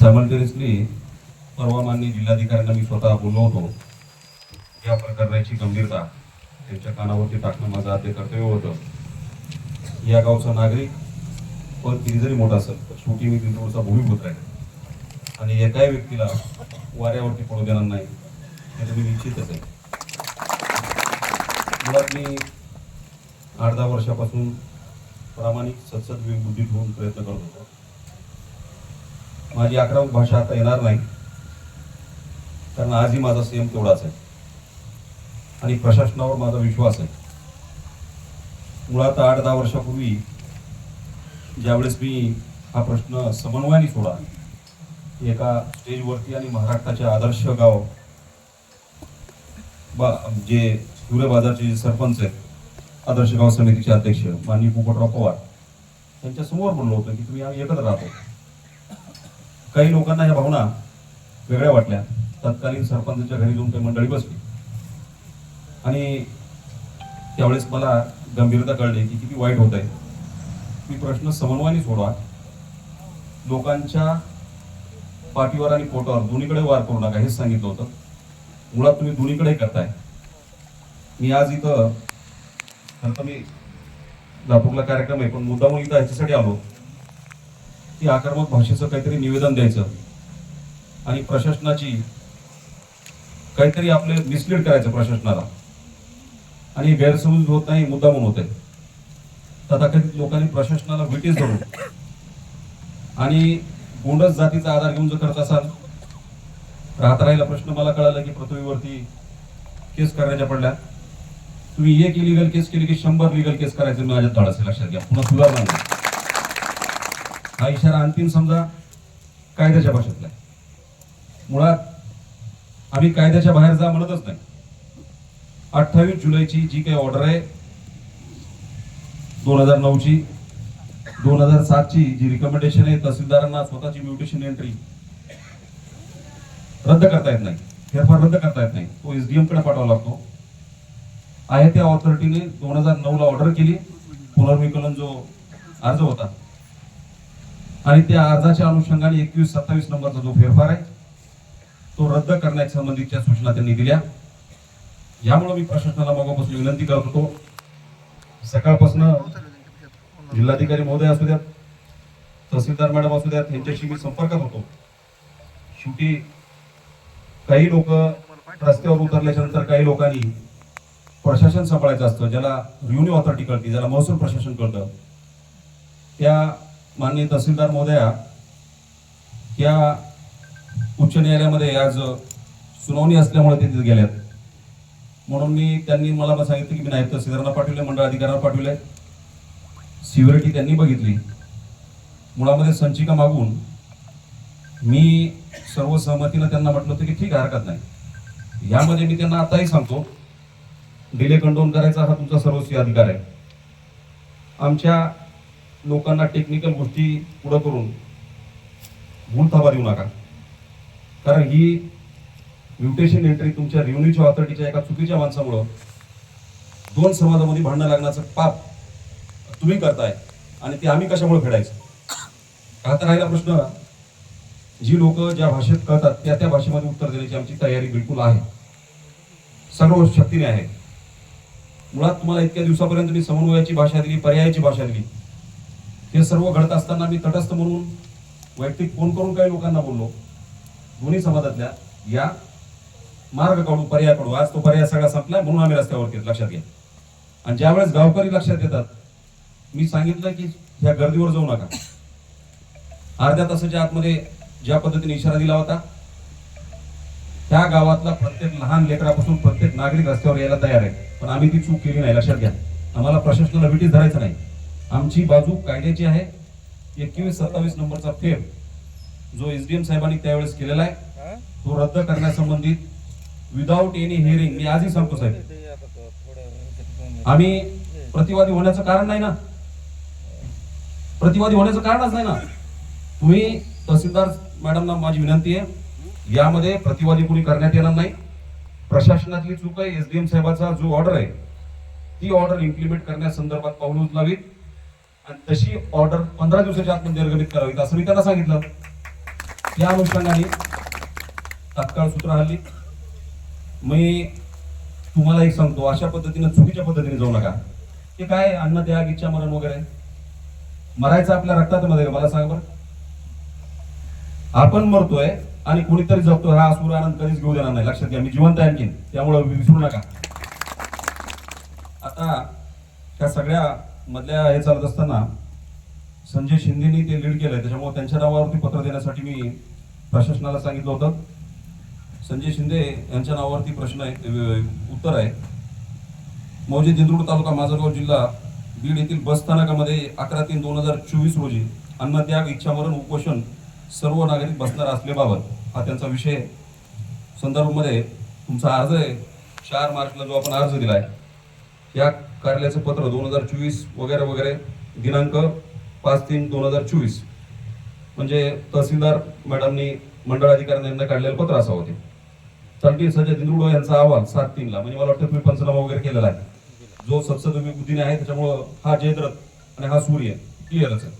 Simultaneously परवा मान्य जिल्हाधिकाऱ्यांना मी स्वतः बोललो होतो या प्रकरणाची गंभीरता. त्यांच्या कानावरती टाकणं माझं आद्य कर्तव्य होतं. या गावचा नागरिक पण किती जरी मोठा असेल तर शेवटी मी दिंडोरचा भूमिपुत्र आहे. आणि एकाही व्यक्तीला वाऱ्यावरती पडू देणार नाही हे तुम्ही निश्चितच आहे. मुळात मी आठ दहा वर्षापासून प्रामाणिक सतसत बुद्धी ठेवून प्रयत्न करत होतो. माझी अकरावी भाषा आता येणार नाही. कारण आजही माझा संयम तेवढाच आहे. आणि प्रशासनावर माझा विश्वास आहे. मुळात आठ दहा वर्षापूर्वी ज्यावेळेस मी हा प्रश्न समन्वयाने सोडा एका स्टेजवरती आणि महाराष्ट्राचे आदर्श गाव बा जे हिवरे बाजारचे जे सरपंच आहेत आदर्श गाव समितीचे अध्यक्ष माननीय पोपटराव पवार यांच्यासमोर बोललो होतं की तुम्ही आम्ही एकत्र राहतो. काही लोकांना ह्या भावना वेगळ्या वाटल्या. तत्कालीन सरपंचाच्या घरी जाऊन काही मंडळी बसली. आणि त्यावेळेस मला गंभीरता कळली की किती वाईट होत आहे मी प्रश्न समन्वयाने सोडवा. लोकांच्या पाठीवर आणि पोटावर दोन्हीकडे वार करू नका हेच सांगितलं होतं. मुळात तुम्ही दोन्हीकडे करताय. मी आज इथं खरं तर मी लातूरला कार्यक्रम आहे पण मुद्दामून इथं ह्याच्यासाठी आलो. की आक्रमक भाषेचं काहीतरी निवेदन द्यायचं. आणि प्रशासनाची काहीतरी आपले मिसलीड करायचं प्रशासनाला. आणि गैरसमज होत नाही मुद्दा म्हणून होते तथाकथित लोकांनी प्रशासनाला विटीस धरून आणि गोंडस जातीचा आधार घेऊन जर करत असाल राहत राहिला प्रश्न मला कळाला की पृथ्वीवरती केस करण्याच्या पडल्या. तुम्ही एक इलिगल केस केली की शंभर लिगल केस करायचं माझ्या धड असेल लक्षात घ्या. पुन्हा सुधारणार नाही हा इशारा अंतिम समजा कायद्याच्या भाषेतला मुळात आम्ही कायद्याच्या बाहेर जा म्हणतच नाही. अठ्ठावीस जुलैची जी काही ऑर्डर आहे दोन हजार नऊची दोन हजार सातची जी रिकमेंडेशन आहे तहसीलदारांना स्वतःची म्युटेशन एंट्री रद्द करता येत नाही. फेरफार रद्द करता येत नाही. तो एसडीएमकडे पाठवावा लागतो. आहे त्या ऑथॉरिटीने दोन हजार नऊ ला ऑर्डर केली. पुनर्विकलन जो अर्ज होता आणि त्या अर्जाच्या अनुषंगाने एकवीस सत्तावीस नंबरचा जो फेरफार आहे तो रद्द करण्याच्या संबंधीच्या सूचना त्यांनी दिल्या. यामुळे मी प्रशासनाला मगापासून विनंती करत होतो. सकाळपासून जिल्हाधिकारी महोदय असू द्यात तहसीलदार मॅडम असू द्यात यांच्याशी मी संपर्कात होतो. शेवटी काही लोक रस्त्यावर उतरल्याच्या नंतर काही लोकांनी प्रशासन सांभाळायचं असतं ज्याला रिव्हन्यू ऑथॉरिटी कळते ज्याला महसूल प्रशासन कळतं. त्या माननीय तहसीलदार महोदया या उच्च न्यायालयामध्ये आज सुनावणी असल्यामुळे ते तिथे गेल्यात म्हणून मी त्यांनी मला सांगितलं की मी नायब तहसीलदारांना पाठवले मंडळ अधिकाऱ्यांना पाठवले. सिव्हिरिटी त्यांनी बघितली. मुळामध्ये संचिका मागून मी सर्व सहमतीनं त्यांना म्हटलं होतं की ठीक आहे हरकत नाही. यामध्ये मी त्यांना आताही सांगतो डिले कंट्रोल करायचा हा तुमचा सर्वस्वी अधिकार आहे. आमच्या लोकांना टेक्निकल गोष्टी पुढं करून भूलथापा देऊ नका. कारण ही म्युटेशन एंट्री तुमच्या रेव्हन्यूच्या ऑथॉरिटीच्या एका चुकीच्या माणसामुळं दोन समाजामध्ये भांडणं लागण्याचं पाप तुम्ही करताय आणि ते आम्ही कशामुळे फेडायचं? आता राहिला प्रश्न. जी लोक ज्या भाषेत कळतात त्या त्या भाषेमध्ये उत्तर देण्याची आमची तयारी बिलकुल आहे. सर्व शक्तीने आहे. मुळात तुम्हाला इतक्या दिवसापर्यंत मी समन्वयाची भाषा दिली पर्यायाची भाषा दिली. हे सर्व घडत असताना मी तटस्थ म्हणून वैयक्तिक फोन करून काही लोकांना बोललो. दोन्ही समाजातल्या या मार्ग काढू पर्याय काढू आज तो पर्याय सगळा संपला म्हणून आम्ही रस्त्यावर केलं. लक्षात घ्या. आणि ज्यावेळेस गावकरी लक्षात येतात मी सांगितलं की ह्या गर्दीवर जाऊ नका. अर्ध्या तासाच्या आतमध्ये ज्या पद्धतीने इशारा दिला होता त्या गावातला प्रत्येक लहान लेकरापासून प्रत्येक नागरिक रस्त्यावर यायला तयार आहे पण आम्ही ती चूक केली नाही. लक्षात घ्या. आम्हाला प्रशासनाला ब्रिटिश धरायचं नाही. आमची बाजू कायद्याची आहे. एकवीस सत्तावीस नंबरचा फेम जो एस डी एम साहेबांनी त्यावेळेस केलेला आहे तो रद्द करण्यासंबंधित विदाऊट एनी हिअरिंग मी आजही सांगतो साहेब. आम्ही प्रतिवादी होण्याचं कारण नाही ना? प्रतिवादी होण्याचं कारणच नाही ना? तुम्ही तहसीलदार मॅडमना माझी विनंती आहे यामध्ये प्रतिवादी कोणी करण्यात येणार नाही. प्रशासनातली चूक आहे एसडीएम साहेबाचा जो ऑर्डर आहे ती ऑर्डर इम्प्लिमेंट करण्यासंदर्भात पाऊल उचलावीत. आणि तशी ऑर्डर पंधरा दिवसाच्या आतमध्ये निर्गमित करावी असं मी त्यांना सांगितलं. या अनुषंगाने तात्काळ सूत्र हल्ली. मी तुम्हाला एक सांगतो अशा पद्धतीने चुकीच्या पद्धतीने जाऊ नका. ते काय अन्न त्याग इच्छा मरण वगैरे. मरायचं आपल्या रक्तात मध्ये मला सांग बरं. आपण मरतोय आणि कोणीतरी जगतो हा असुर आनंद कधीच घेऊ देणार नाही. लक्षात घ्या मी जिवंत आहे आणखीन. त्यामुळे विसरू नका. आता त्या सगळ्या मधल्या हे चालत असताना संजय शिंदेनी ते लीड केलं आहे त्याच्यामुळे त्यांच्या नावावरती पत्र देण्यासाठी मी प्रशासनाला सांगितलं होतं. संजय शिंदे यांच्या नावावरती प्रश्न आहे उत्तर आहे. मौजे दिंद्रुड तालुका माजलगाव जिल्हा बीड येथील बस स्थानकामध्ये अकरा तीन दोन हजार चोवीस रोजी अन्नत्याग इच्छामरण उपोषण सर्व नागरिक बसणार असल्याबाबत हा त्यांचा विषय संदर्भामध्ये तुमचा अर्ज आहे. चार मार्चला जो आपण अर्ज दिला आहे या कार्यालयाचं पत्र दोन हजार चोवीस वगैरे वगैरे दिनांक पाच तीन दोन हजार चोवीस. म्हणजे तहसीलदार मॅडमनी मंडळ अधिकाऱ्यांना काढलेलं पत्र असं होते तलटी संजय दिंदुडो यांचा अहवाल सात तीनला. म्हणजे मला वाटतं तुम्ही पंचनामा वगैरे केलेला आहे. जो सत्सदमी बुद्धीने आहे त्याच्यामुळं हा जयद्रथ आणि हा सूर्य क्लिअरच आहे.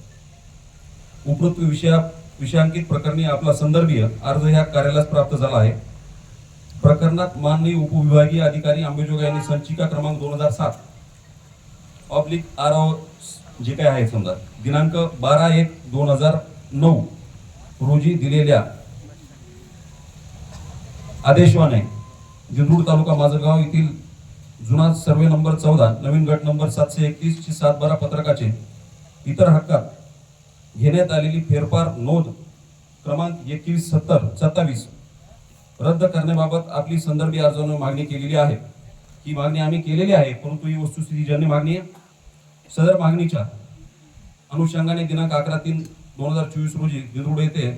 उपरोक्त विषया विषयांकित प्रकरणी आपला संदर्भीय अर्ज ह्या कार्यालयास प्राप्त झाला आहे. प्रकरणात माननीय उपविभागीय अधिकारी आंबेजोगाई यांनी संचिका क्रमांक दोन हजार सात ऑब्लिक आर जे काय आहे समजा दिनांक बारा एक दोन हजार नऊ रोजी दिलेल्या आदेशवाने जिंदूर तालुका माजलगाव येथील जुना सर्वे नंबर चौदा नवीन गट नंबर सातशे एकतीस ची सात बारा पत्रकाचे इतर हक्कात घेण्यात आलेली फेरफार नोंद क्रमांक एकवीस सत्तर सत्तावीस रद्द करण्याबाबत आपली संदर्भी अर्जाने मागणी केलेली आहे. ही मागणी आम्ही केलेली आहे परंतु ही वस्तुस्थिती ज्यांनी मागणी आहे सदर मागणीच्या अनुषंगाने दिनांक अकरा तीन दोन हजार चोवीस रोजी दिंदुड येथे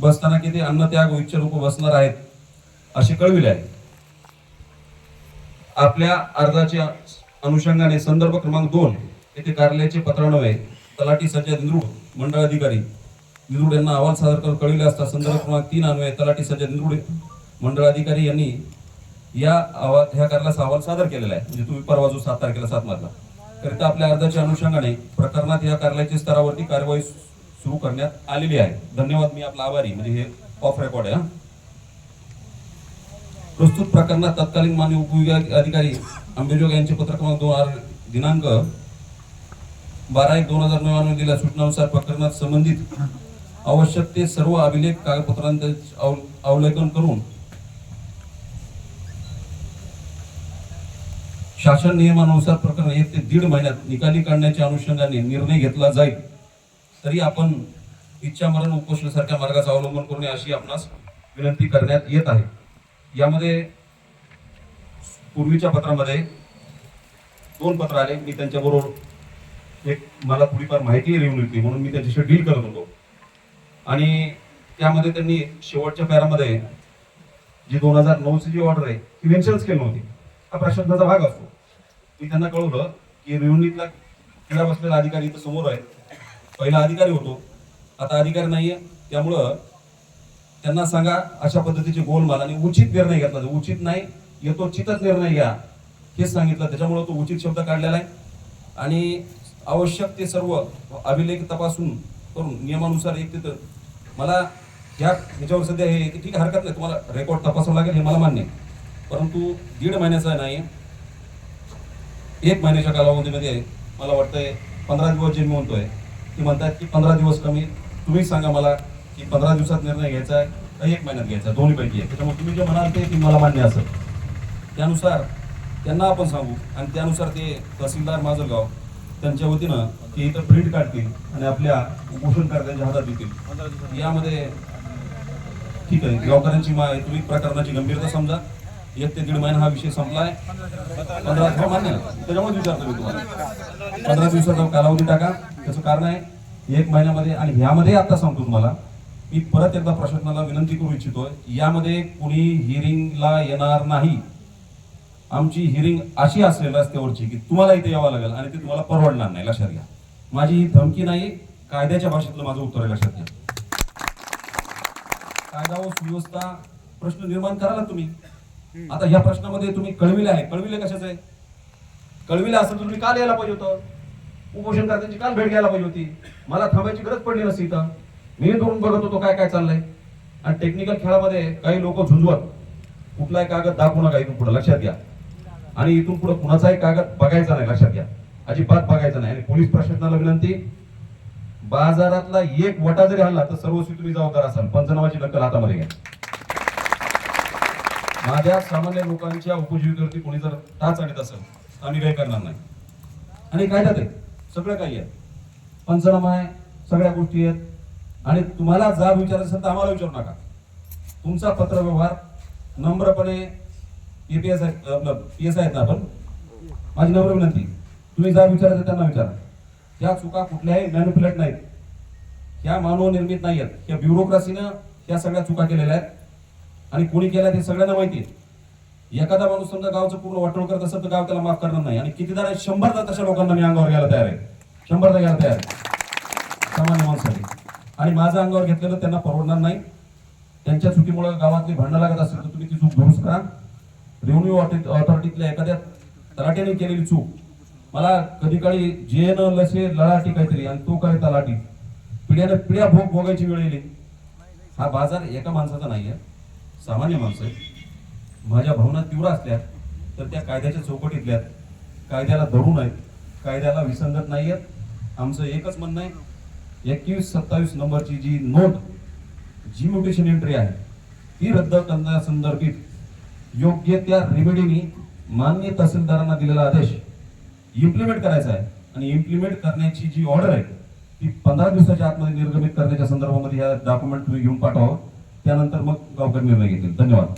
बसस्थानक येथे अन्नत्याग व इच्छा लोक बसणार आहेत असे कळविले आहे. आपल्या अर्जाच्या अनुषंगाने संदर्भ क्रमांक दोन येथे कार्यालयाचे पत्रानवे तलाठी संजय दिंद्रुड मंडळ अधिकारी दिंद्रुड यांना अहवाल सादर करून कळविले असता संदर्भ क्रमांक तीन अन्वये तलाठी संजय दिंद्रुड मंडळ अधिकारी यांनी या ह्या कार्याला अहवाल सादर केलेला आहे. म्हणजे तुम्ही परवा जो सात तारखेला सात मारला. करिता आपल्या अर्जाच्या अनुषंगाने प्रकरणात या कार्यालयाच्या स्तरावरती कार्यवाही सुरू करण्यात आलेली आहे. धन्यवाद मी आपला आभारी. म्हणजे हे ऑफ रेकॉर्ड आहे हा. प्रस्तुत प्रकरणात तत्कालीन मान्य उपविभाग अधिकारी अंबेजोग यांचे पत्र क्रमांक दोन आर दिनांक बारा एक दोन हजार नऊ आणून दिल्या सूचनानुसार प्रकरणात संबंधित आवश्यक ते सर्व अभिलेख कागदपत्रांचे अवलेखन अवलोकन करून शासन नियमानुसार प्रकरण एक ते दीड महिन्यात निकाली काढण्याच्या अनुषंगाने निर्णय घेतला जाईल. तरी आपण इच्छा मरण उपोषणासारख्या मार्गाचा अवलंबन करून अशी आपणास विनंती करण्यात येत आहे. यामध्ये पूर्वीच्या पत्रामध्ये दोन पत्र आले. मी त्यांच्याबरोबर एक मला थोडीफार माहिती लिहून होती म्हणून मी त्यांच्याशी डील करत होतो. आणि त्यामध्ये त्यांनी शेवटच्या पॅरामध्ये जी दोन हजार नऊची जी ऑर्डर आहे ती मेन्शन्स केली नव्हती. हा प्रशासनाचा भाग असतो. मी त्यांना कळवलं की रिवणीतला क्रीडा बसलेला अधिकारी इथं समोर आहे. पहिला अधिकारी होतो. आता अधिकारी नाहीये. त्यामुळं त्यांना सांगा अशा पद्धतीचे गोलमाल आणि उचित निर्णय घेतला उचित नाही येतो चितच निर्णय घ्या. हेच सांगितलं. त्याच्यामुळं तो उचित शब्द काढलेला आहे. आणि आवश्यक ते सर्व अभिलेख तपासून करून नियमानुसार एक तिथं मला ह्या ह्याच्यावर सध्या हे ठीक आहे हरकत नाही. तुम्हाला रेकॉर्ड तपासावं लागेल हे मला मान्य आहे. परंतु दीड महिन्याचा नाही एक महिन्याच्या कालावधीमध्ये मला वाटतंय पंधरा दिवस जे मी म्हणतोय ती म्हणतात की पंधरा दिवस कमी. तुम्ही सांगा मला की पंधरा दिवसात निर्णय घ्यायचा आहे का एक महिन्यात घ्यायचा आहे? दोन्ही पैकी आहे त्याच्यामुळे तुम्ही जे म्हणाल ते की मला मान्य असेल. त्यानुसार त्यांना आपण सांगू. आणि त्यानुसार ते तहसीलदार माजलगाव त्यांच्या वतीनं ते इथं प्रिंट काढतील आणि आपल्या उपोषणकर्त्यांच्या हातात देतील. यामध्ये ठीक आहे. गावकऱ्यांची मा तुम्ही प्रकरणाची गंभीरता समजा. एक ते दीड महिना हा विषय संपला आहे पंधरा मान्य त्याच्यामुळे विचारतो मी तुम्हाला. पंधरा दिवसाचा कालावधी टाका. त्याचं कारण आहे एक महिन्यामध्ये आणि ह्यामध्ये आता सांगतो तुम्हाला मी परत एकदा प्रशासनाला विनंती करू इच्छितोय यामध्ये कुणी हिअरिंगला येणार नाही. आमची हिअरिंग अशी असेल रस्त्यावरची की तुम्हाला इथे यावं लागेल आणि ते तुम्हाला परवडणार नाही. लक्षात घ्या. माझी ही धमकी नाही कायद्याच्या भाषेतलं माझं उत्तर आहे लक्षात घ्या. कायदा व सुव्यवस्था प्रश्न निर्माण कराल तुम्ही. आता या प्रश्नामध्ये तुम्ही कळविले आहे. कळविले कशाचं आहे? कळविलं असेल तर तुम्ही काल यायला पाहिजे होतं? उपोषणकर्त्यांची काल भेट घ्यायला पाहिजे होती? मला थांबायची गरज पडली नसती इथं. मी दुरून बघत होतो काय काय चाललंय. आणि टेक्निकल खेळामध्ये काही लोक झुंजवत. कुठलाही कागद दाखवू नका इथून पुढे. लक्षात घ्या. आणि इथून पुढे कुणाचाही कागद बघायचा नाही. लक्षात घ्या. अजिबात बघायचा नाही. आणि पोलीस प्रशासनाला विनंती बाजारातला एक वटा जरी हल्ला तर सर्वस्वी तुम्ही जबाबदार असाल. पंचनामाची नक्कल हातामध्ये घ्या. माझ्या सामान्य लोकांच्या उपजीविकेवरती कोणी जर टाच आणत असेल आम्ही काही करणार नाही. आणि कायद्यात आहे सगळं काही आहे. पंचनामा आहे सगळ्या गोष्टी आहेत. आणि तुम्हाला जाब विचारायचं असेल तर आम्हाला विचारू नका. तुमचा पत्रव्यवहार नम्रपणे एपीएस पीएस आहेत ना आपण? माझी नम्र विनंती. तुम्ही जाब विचारायचं त्यांना विचारा. या चुका कुठल्याही मॅन्युप्युलेट नाहीत ह्या मानवनिर्मित नाही आहेत या ब्युरोक्रासीनं या सगळ्या चुका केलेल्या आहेत. आणि कोणी केला ते सगळ्यांना माहिती आहे. एखादा माणूस समजा गावचं पूर्ण वाटोळ करत असेल तर गाव त्याला माफ करणार नाही. आणि किती जण शंभरदा तशा लोकांना मी अंगावर घ्यायला तयार आहे. शंभरदा घ्यायला तयार आहे. सामान्य माणसासाठी आणि माझं अंगावर घेतलेलं त्यांना परवडणार नाही. त्यांच्या चुकीमुळे गावातली भांडणं लागत असेल तर तुम्ही ती चूक दुरुस्त करा. रेव्हन्यू ऑथॉरिटीतल्या एखाद्या तलाट्याने केलेली चूक. मला कधी काळी जे न लसे लळाटी काहीतरी आणि तो काय तलाटी पिढ्याने पिढ्या भोग भोगायची वेळ येईल. हा बाजार एका माणसाचा नाही आहे सामान्य माणसं आहेत माझ्या भावना तीव्र असल्या तर त्या कायद्याच्या चौकटीतल्या कायद्याला धरून आहेत कायद्याला विसंगत नाही आहेत आमचं एकच म्हणणं आहे एकवीस सत्तावीस नंबरची जी नोट जी म्युटेशन एंट्री आहे ती रद्द करण्यासंदर्भित योग्य त्या रेमेडीनी मान्य तहसीलदारांना दिलेला आदेश इम्प्लिमेंट करायचा आहे. आणि इम्प्लिमेंट करण्याची जी ऑर्डर आहे ती पंधरा दिवसाच्या आतमध्ये निर्गमित करण्याच्या संदर्भामध्ये या डॉक्युमेंट तुम्ही घेऊन पाठवावं त्यानंतर मग गावकर निर्णय घेतील. धन्यवाद.